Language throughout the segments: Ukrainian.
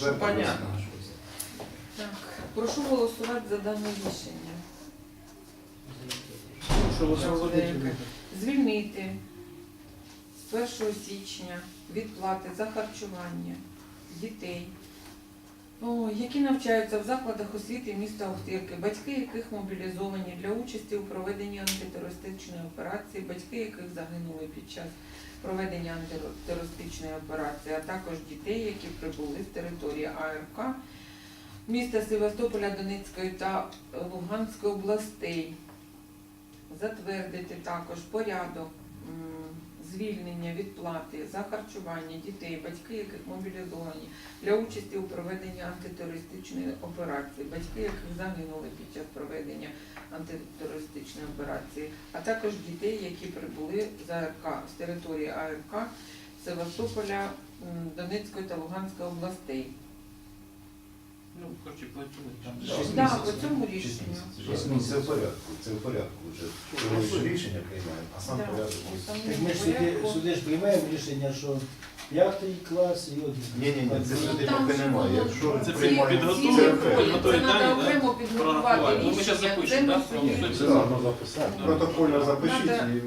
Четверте понятно. Так, прошу голосувати за дане рішення. Що ви? Звільнити з 1 січня відплати за харчування дітей, о, які навчаються в закладах освіти міста Охтирки, батьки яких мобілізовані для участі у проведенні антитерористичної операції, батьки яких загинули під час проведення антитерористичної операції, а також дітей, які прибули з території АРК міста Севастополя, Донецької та Луганської областей. Затвердити також порядок звільнення відплати за харчування дітей, батьки яких мобілізовані для участі у проведенні антитерористичної операції, батьки яких загинули під час проведення антитерористичної операції, а також дітей, які прибули з АРК з території АРК Севастополя, Донецької та Луганської областей. Ну, коротше, платили там. Да. шість Так, місяців. по цьому рішенню. Шість місяців. Це в порядку, це в порядку вже. Ми ж рішення приймаємо, а сам Да. порядок. Так ми ж сюди, порядку. сюди ж приймаємо рішення, що п'ятий клас і от. Ні, ні, ні, це сюди Там поки немає. Якщо Це приймаємо, підготовка, це окремо. це треба да? окремо підготувати Прорахувати. Ну, ми рішення. щас запишемо, ми да? собі Ну, Це Надо записати. Протокольно запишіть Надо- і,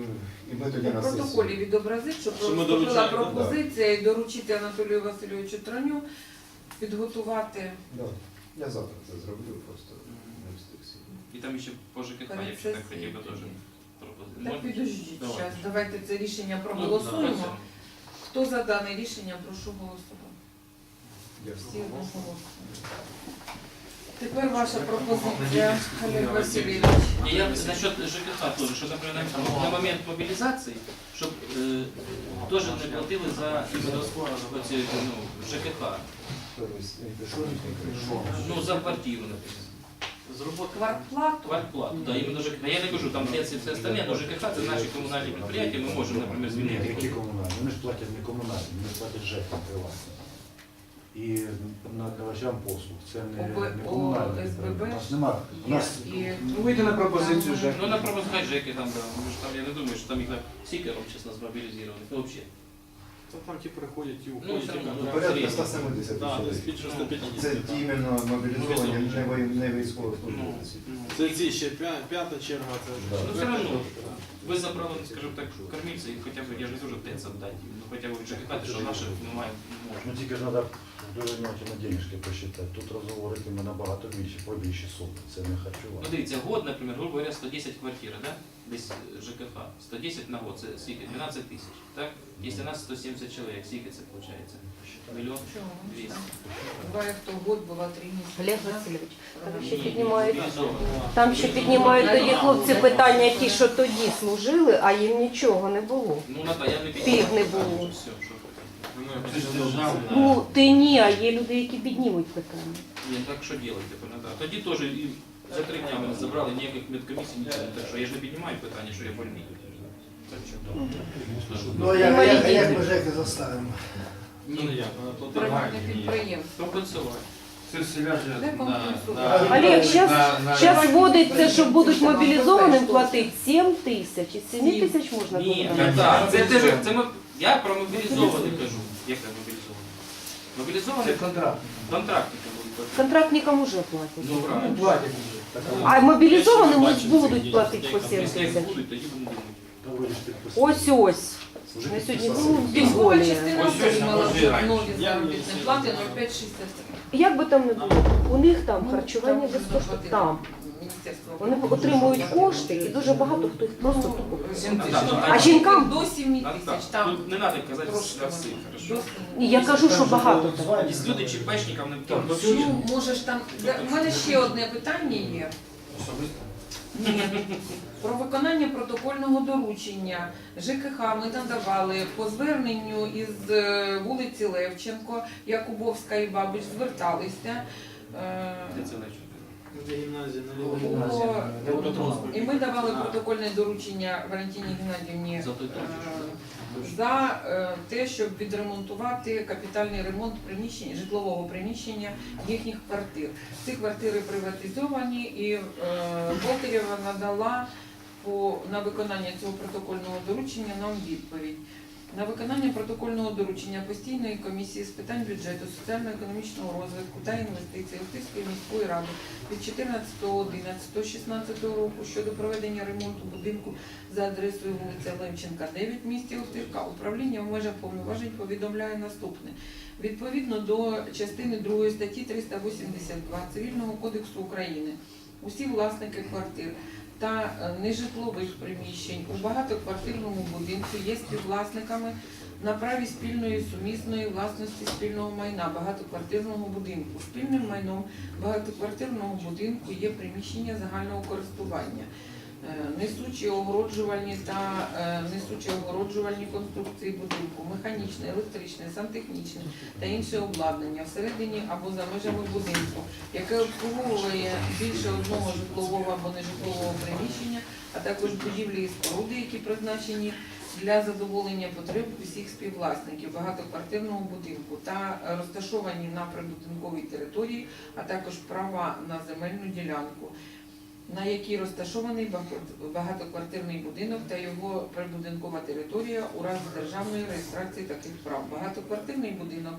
і ми тоді У на протоколі сесії. відобразить, що Що ми поступила доручаємо, да? пропозиція і доручити Анатолію Васильовичу Троню підготувати Да. Я завтра це зроблю, просто не встиг сьогодні. І там ще по ЖКХ, якщо так хотів би теж пропозицію. Так Можна? підождіть, Давай. зараз давайте це рішення Ну, проголосуємо. давай. Хто за дане рішення, прошу голосувати. Всі Дякую. одноголосно. Тепер ваша пропозиція, Олег Васильович. І я насчет ЖКХ теж, що, наприклад, на, на момент мобілізації, щоб е, теж не платили за іменно оці, ну, ЖКХ, ну, за квартиру, наприклад. Квартплату. Квартплату, да, іменно ЖКХ. Я не кажу, там де це все остальне, але ЖКХ це наші комунальні підприємства, ми можемо, наприклад, Ні, звільнити. які комунальні? Вони ж платять не комунальні, вони платять ЖЕК приватні. І надавачам послуг. Це не, ОБ- не комунальні. ОСББ. У нас немає. У нас І- Ну вийти на пропозицію вже. Ну, на пропускай ЖЕКи там, да. Ми ж там, я не думаю, що там їх так сікером, чесно, змобілізованих. Ну, взагалі. Та там ті приходять і Ну, уходять. ну, там Порядка 170 Да, чоловік. під 150. Це ті іменно мобілізовані, не, вої- не військовослужбовці. Ну, Це ці ще п'я- п'ята черга, це Да. Ну, все равно. Ви забрали, скажімо так, кормільця і хоча б, я ж не дуже ТЕЦ віддати, ну хоча б ЖКХ, що наше немає, не Ну тільки ж треба дуже внимательно денежки посчитати. Тут розговорити ми набагато більше, про більші суми. Це не Ну харчування. дивіться, год, наприклад, грубо говоря, 110 квартир, да? Десь е, ЖКХ. 110 на год, це скільки? 12 тисяч, так? Якщо нас 170 чоловік, скільки це виходить? Мільйон? Чого? Двісті. Там Буває, хто год була три місяці. Олег? Васильович, там ще піднімають. Там ще піднімають тоді хлопці питання, ті, що тоді служили, а їм нічого не було. Ну, Ната, я не Пів не було. Все, що Ну ти ні, а є люди, які піднімуть питання. Ні, так що робити? Тоді теж і за три дня мене забрали, ніяких медкомісій, нічого. Так що я ж не піднімаю питання, що я больний. Так що, Ну а як, як, як ми ЖЕКи заставимо? Ну, не як, вона платить. Підприємство. Компенсувати. Де компенсувати? Олег, зараз вводиться, що будуть мобілізованим платити 7 тисяч. Із 7 Сім. тисяч можна Ні, буде. так, це, це, ж- це ми, я про мобілізованих кажу. Як я мобілізований? Це контракт. контрактникам будуть платити. Контрактникам уже платять. Ну, правильно. Платять вже. А мобілізованим ось будуть платити по 7 Якщо їх тисяч. будуть, тоді. Ось ось. Вже На сьогодні ну, Військова частина Ось отримала раніше. нові Я заробітні мені плати сильно 0,563. Як би там не було, у них там Ну, харчування там безкоштовне. Там. Міністерство. Вони отримують кошти і дуже багато хто їх просто купує. А жінкам? до 7 тисяч. Там Тут не треба казати трошки за всіх, до хорошо? семи. Ні, я кажу, що багато. там. Є люди не там Ну, можеш там. Да, У мене ще одне питання є. Ні. Про виконання протокольного доручення ЖКХ ми надавали по зверненню із е, вулиці Левченко, Якубовська і Бабич зверталися. Е, Де це легше? Де гімназія на Було, і ми давали протокольне доручення Валентині Геннадівні За е, те, щоб відремонтувати капітальний ремонт приміщення, житлового приміщення їхніх квартир. Ці квартири приватизовані і е, Болтерєва надала по, на виконання цього протокольного доручення нам відповідь. На виконання протокольного доручення постійної комісії з питань бюджету, соціально-економічного розвитку та інвестицій Охтирської міської ради від 14.11.16 року щодо проведення ремонту будинку за адресою вулиця Левченка, 9 в місті Охтирка. Управління в межах повноважень повідомляє наступне. Відповідно до частини 2 статті 382 Цивільного кодексу України, усі власники квартир та е, нежитлових приміщень у багатоквартирному будинку є співвласниками на праві спільної сумісної власності спільного майна багатоквартирного будинку. Спільним майном багатоквартирного будинку є приміщення загального користування. Е, Несучі огороджувальні та е, несучі огороджувальні конструкції будинку, механічне, електричне, сантехнічне та інше обладнання всередині або за межами будинку, яке обслуговує більше одного житлового або нежитлового приміщення, а також будівлі і споруди, які призначені для задоволення потреб усіх співвласників багатоквартирного будинку та розташовані на прибудинковій території, а також права на земельну ділянку. На якій розташований багатоквартирний будинок та його прибудинкова територія у разі державної реєстрації таких прав. Багатоквартирний будинок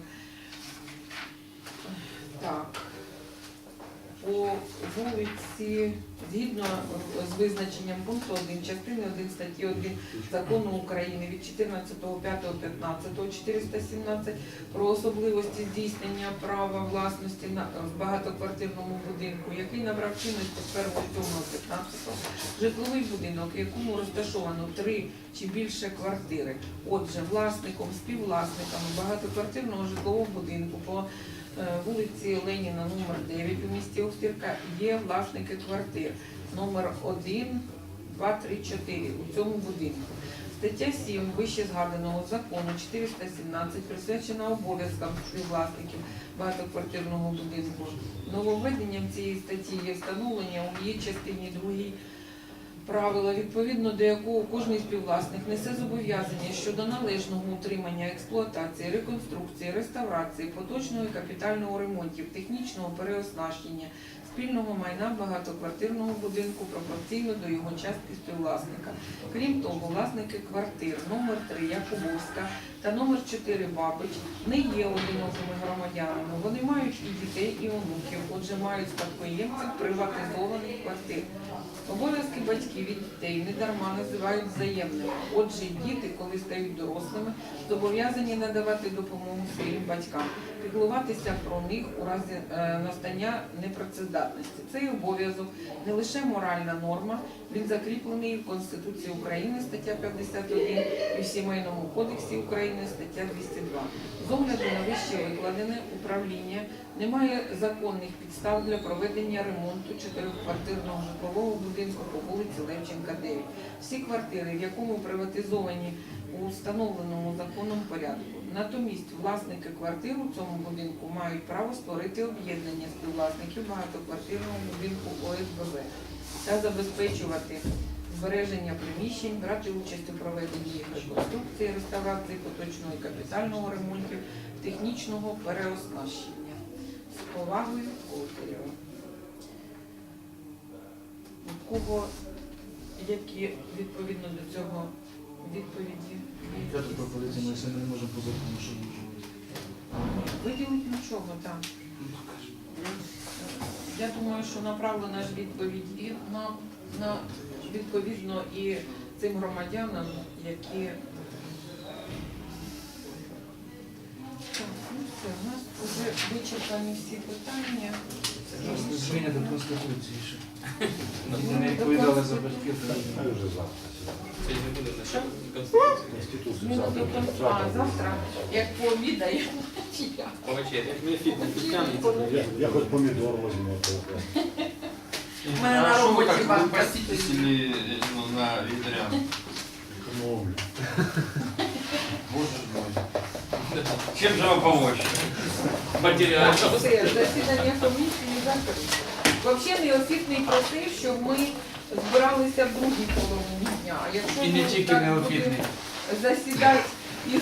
так. По вулиці, згідно з визначенням пункту 1 частини 1 статті 1 закону України від 14.05.15.417 про особливості здійснення права власності на в багатоквартирному будинку, який набрав чинності з 1.7.15, житловий будинок, в якому розташовано три чи більше квартири. Отже, власником, співвласниками багатоквартирного житлового будинку по е, вулиці Леніна, номер 9 у місті Охтирка є власники квартир номер 1, 2, 3, 4 у цьому будинку. Стаття 7 вище згаданого закону 417 присвячена обов'язкам співвласників багатоквартирного будинку. Нововведенням цієї статті є встановлення у її частині 2 правила, відповідно до якого кожний співвласник несе зобов'язання щодо належного утримання, експлуатації, реконструкції, реставрації, поточного і капітального ремонтів, технічного переоснащення, спільного майна багатоквартирного будинку пропорційно до його частки співвласника. Крім того, власники квартир номер 3 Якубовська та номер 4 Бабич не є одинокими громадянами. Вони мають і дітей, і онуків, отже, мають спадкоємців приватизованих квартир. Обов'язки батьків дітей дітей недарма називають взаємними. Отже, діти, коли стають дорослими, зобов'язані надавати допомогу своїм батькам, піклуватися про них у разі е, настання непрацездатності. Цей обов'язок не лише моральна норма, він закріплений в Конституції України, стаття 51, і в Сімейному кодексі України, стаття 202. З огляду на вище викладене управління не має законних підстав для проведення ремонту чотириквартирного житлового будинку по вулиці Левченка, 9. Всі квартири, в якому приватизовані у встановленому законом порядку. Натомість власники квартир у цьому будинку мають право створити об'єднання співвласників багатоквартирного будинку ОСББ та забезпечувати збереження приміщень, брати участь у проведенні їх реконструкції, реставрації поточного і капітального ремонтів, технічного переоснащення. З повагою Колотарєва. У кого які відповідно до цього відповіді? Я тут пропозиція, ми не можемо по закону, що можемо. Виділить нічого, так. Я думаю, що направлена ж відповідь і на, на відповідно і цим громадянам, які так, ну все, у нас вже вичерпані всі питання. Зміни до Конституції Не відповідали за батьків. Ми вже завтра. Це не буде на Що? Конституцію завтра. а завтра, як пообідаємо, чи як? По вечері. Як не фіт, не підтягнеться. Я, хоч помідор возьму. У мене на роботі банка поститесь или ну, на. Боже мой. Чем же вам помочь? Матеріал. Все, засідання комісії закрите. Взагалі неофітний просив, щоб ми збиралися в другій половині дня. А якщо І не ми тільки так неофітний. засідати із